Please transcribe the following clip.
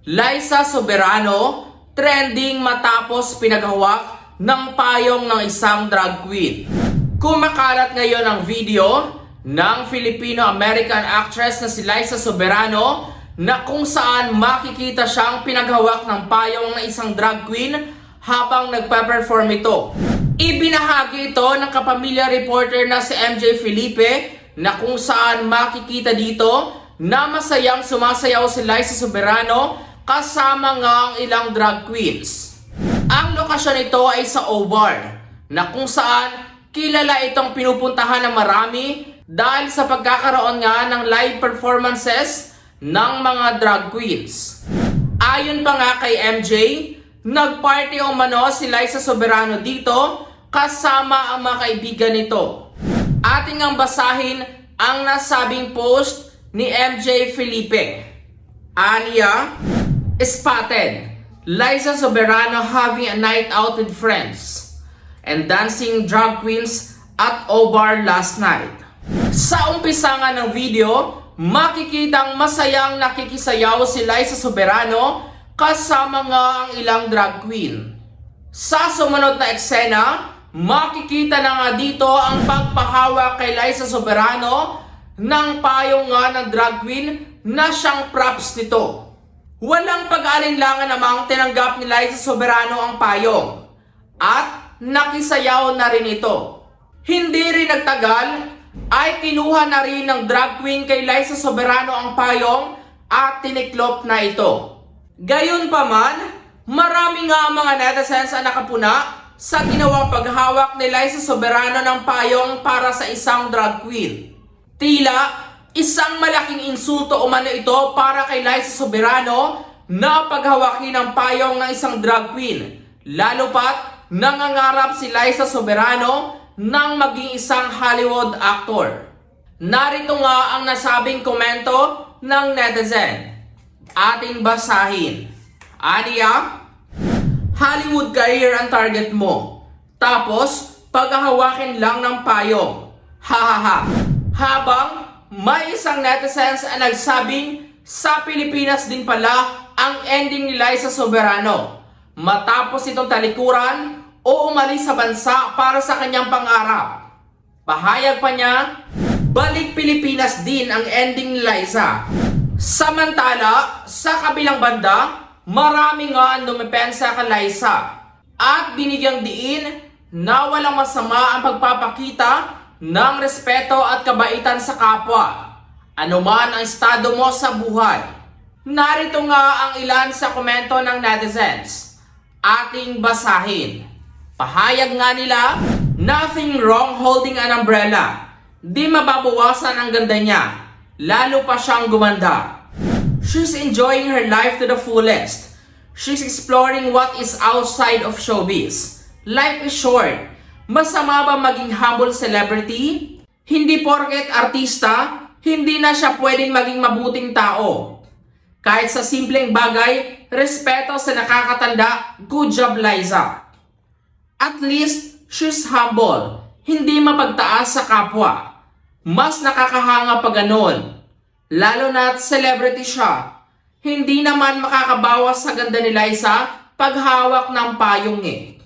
Liza Soberano, trending matapos pinaghawak ng payong ng isang drag queen. Kumakalat ngayon ang video ng Filipino-American actress na si Liza Soberano na kung saan makikita siyang pinaghawak ng payong ng isang drag queen habang nagpa-perform ito. Ibinahagi ito ng kapamilya reporter na si MJ Felipe na kung saan makikita dito na masayang sumasayaw si Liza Soberano kasama nga ang ilang drag queens. Ang lokasyon nito ay sa O-Bar na kung saan kilala itong pinupuntahan ng marami dahil sa pagkakaroon nga ng live performances ng mga drag queens. Ayon pa nga kay MJ, nagparty o mano si Liza Soberano dito kasama ang mga kaibigan nito. Ating ang basahin ang nasabing post ni MJ Felipe. Anya, spotted. Liza Soberano having a night out with friends and dancing drag queens at O-Bar last night. Sa umpisa nga ng video, makikitang masayang nakikisayaw si Liza Soberano kasama nga ang ilang drag queen. Sa sumunod na eksena, makikita na nga dito ang pagpahawak kay Liza Soberano ng payong nga ng drag queen na siyang props nito. Walang pag-alinlangan namang tinanggap ni Liza Soberano ang payong at nakisayaw na rin ito. Hindi rin nagtagal ay kinuha na rin ng drag queen kay Liza Soberano ang payong at tiniklop na ito. Gayon pa man, marami nga ang mga netizens ang nakapuna sa ginawang paghawak ni Liza Soberano ng payong para sa isang drag queen. Tila isang malaking insulto umano ito para kay Liza Soberano na paghawakin ng payong ng isang drag queen. Lalo pat nangangarap si Liza Soberano ng maging isang Hollywood actor. Narito nga ang nasabing komento ng netizen. Ating basahin. Aniya, Hollywood career ang target mo. Tapos, paghahawakin lang ng payong. Hahaha. Habang may isang netizens ang nagsabing sa Pilipinas din pala ang ending ni Liza Soberano. Matapos itong talikuran o umalis sa bansa para sa kanyang pangarap. Pahayag pa niya, balik Pilipinas din ang ending ni Liza. Samantala, sa kabilang banda, marami nga ang dumepensa kay Liza at binigyang diin na walang masama ang pagpapakita ng respeto at kabaitan sa kapwa. Ano man ang estado mo sa buhay. Narito nga ang ilan sa komento ng netizens. Ating basahin. Pahayag nga nila, nothing wrong holding an umbrella. Di mababawasan ang ganda niya. Lalo pa siyang gumanda. She's enjoying her life to the fullest. She's exploring what is outside of showbiz. Life is short. Masama ba maging humble celebrity? Hindi porket artista, hindi na siya pwedeng maging mabuting tao. Kahit sa simpleng bagay, respeto sa nakakatanda, good job Liza. At least, she's humble. Hindi mapagtaas sa kapwa. Mas nakakahanga pa ganun. Lalo na't celebrity siya. Hindi naman makakabawas sa ganda ni Liza paghawak ng payong eh.